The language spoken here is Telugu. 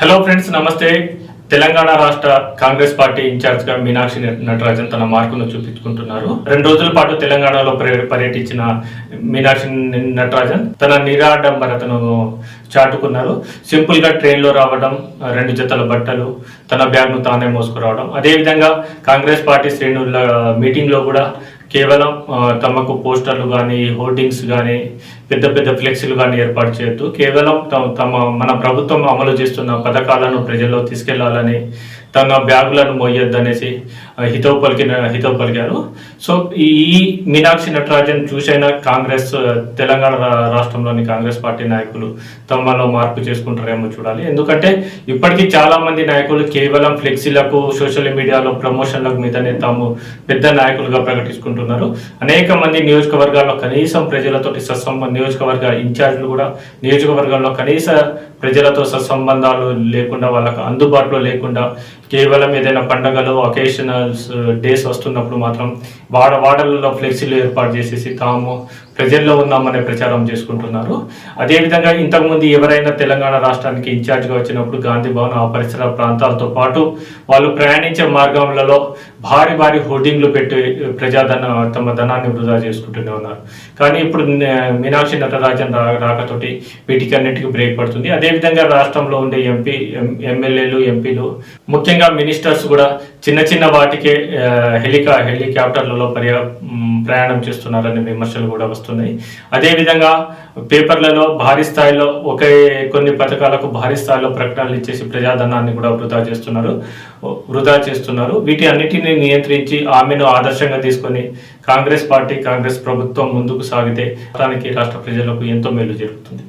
హలో ఫ్రెండ్స్ నమస్తే. తెలంగాణ రాష్ట్ర కాంగ్రెస్ పార్టీ ఇన్ఛార్జ్గా మీనాక్షి నటరాజన్ తన మార్కును చూపించుకుంటున్నారు. రెండు రోజుల పాటు తెలంగాణలో పర్యటించిన మీనాక్షి నటరాజన్ తన నిరాడంబరతను చాటుకున్నారు. సింపుల్గా ట్రైన్లో రావడం రెండు జతల బట్టలు తన బ్యాగ్ను తానే మోసుకురావడం. అదేవిధంగా కాంగ్రెస్ పార్టీ శ్రేణుల మీటింగ్లో కూడా కేవలం తమకు పోస్టర్లు కానీ హోర్డింగ్స్ కానీ పెద్ద పెద్ద ఫ్లెక్సీలు కానీ ఏర్పాటు చేయొద్దు. కేవలం తమ తమ మన ప్రభుత్వం అమలు చేస్తున్న పథకాలను ప్రజల్లో తీసుకెళ్ళాలని తన బ్యాగులను మోయొద్దు అనేసి హితవు పలికిన హితవు పలికారు. సో ఈ మీనాక్షి నటరాజన్ చూసైనా కాంగ్రెస్ తెలంగాణ రా- రాష్ట్రంలోని కాంగ్రెస్ పార్టీ నాయకులు తమలో మార్పు చేసుకుంటారేమో చూడాలి. ఎందుకంటే ఇప్పటికీ చాలా మంది నాయకులు కేవలం ఫ్లెక్సీలకు సోషల్ మీడియాలో ప్రమోషన్లకు మీదనే తాము పెద్ద నాయకులుగా ప్రకటించుకుంటున్నారు. అనేక మంది నియోజకవర్గాల్లో కనీసం ప్రజలతోటి సత్సంబ నియోజకవర్గ ఇన్ఛార్జ్లు కూడా నియోజకవర్గంలో కనీస ప్రజలతో సత్సంబంధాలు లేకుండా వాళ్ళకు అందుబాటులో లేకుండా కేవలం ఏదైనా పండగలు అకేషనల్స్ డేస్ uh, వస్తున్నప్పుడు మాత్రం వాడ వాడలలో ఫ్లెక్సీలు ఏర్పాటు చేసేసి తాము ప్రజల్లో ఉన్నామనే ప్రచారం చేసుకుంటున్నారు. అదేవిధంగా ఇంతకుముందు ఎవరైనా తెలంగాణ రాష్ట్రానికి ఇన్ఛార్జ్గా వచ్చినప్పుడు గాంధీ భవన్ ఆ పరిసర ప్రాంతాలతో పాటు వాళ్ళు ప్రయాణించే మార్గంలో భారీ భారీ హోర్డింగ్లు పెట్టి uh, ప్రజాధన తమ ధనాన్ని వృధా చేసుకుంటూనే ఉన్నారు. కానీ ఇప్పుడు మీనాక్షి నటరాజన్ రా రాకతోటి వీటికన్నిటికీ బ్రేక్ పడుతుంది. అదేవిధంగా రాష్ట్రంలో ఉండే ఎంపీ ఎం- ఎమ్మెల్యేలు ఎంపీలు ముఖ్యంగా మినిస్టర్స్ కూడా చిన్న చిన్న వాటికే హెలికా హెలికాప్టర్లలో పర్యా ప్రయాణం చేస్తున్నారనే విమర్శలు కూడా వస్తున్నాయి. అదేవిధంగా పేపర్లలో భారీ స్థాయిలో ఒకే కొన్ని పథకాలకు భారీ స్థాయిలో ప్రకటనలు ఇచ్చేసి ప్రజాధనాన్ని కూడా వృధా చేస్తున్నారు వృధా చేస్తున్నారు. వీటి అన్నిటిని నియంత్రించి ఆమెను ఆదర్శంగా తీసుకొని కాంగ్రెస్ పార్టీ కాంగ్రెస్ ప్రభుత్వం ముందుకు సాగితే రాష్ట్రానికి రాష్ట్ర ప్రజలకు ఎంతో మేలు జరుగుతుంది.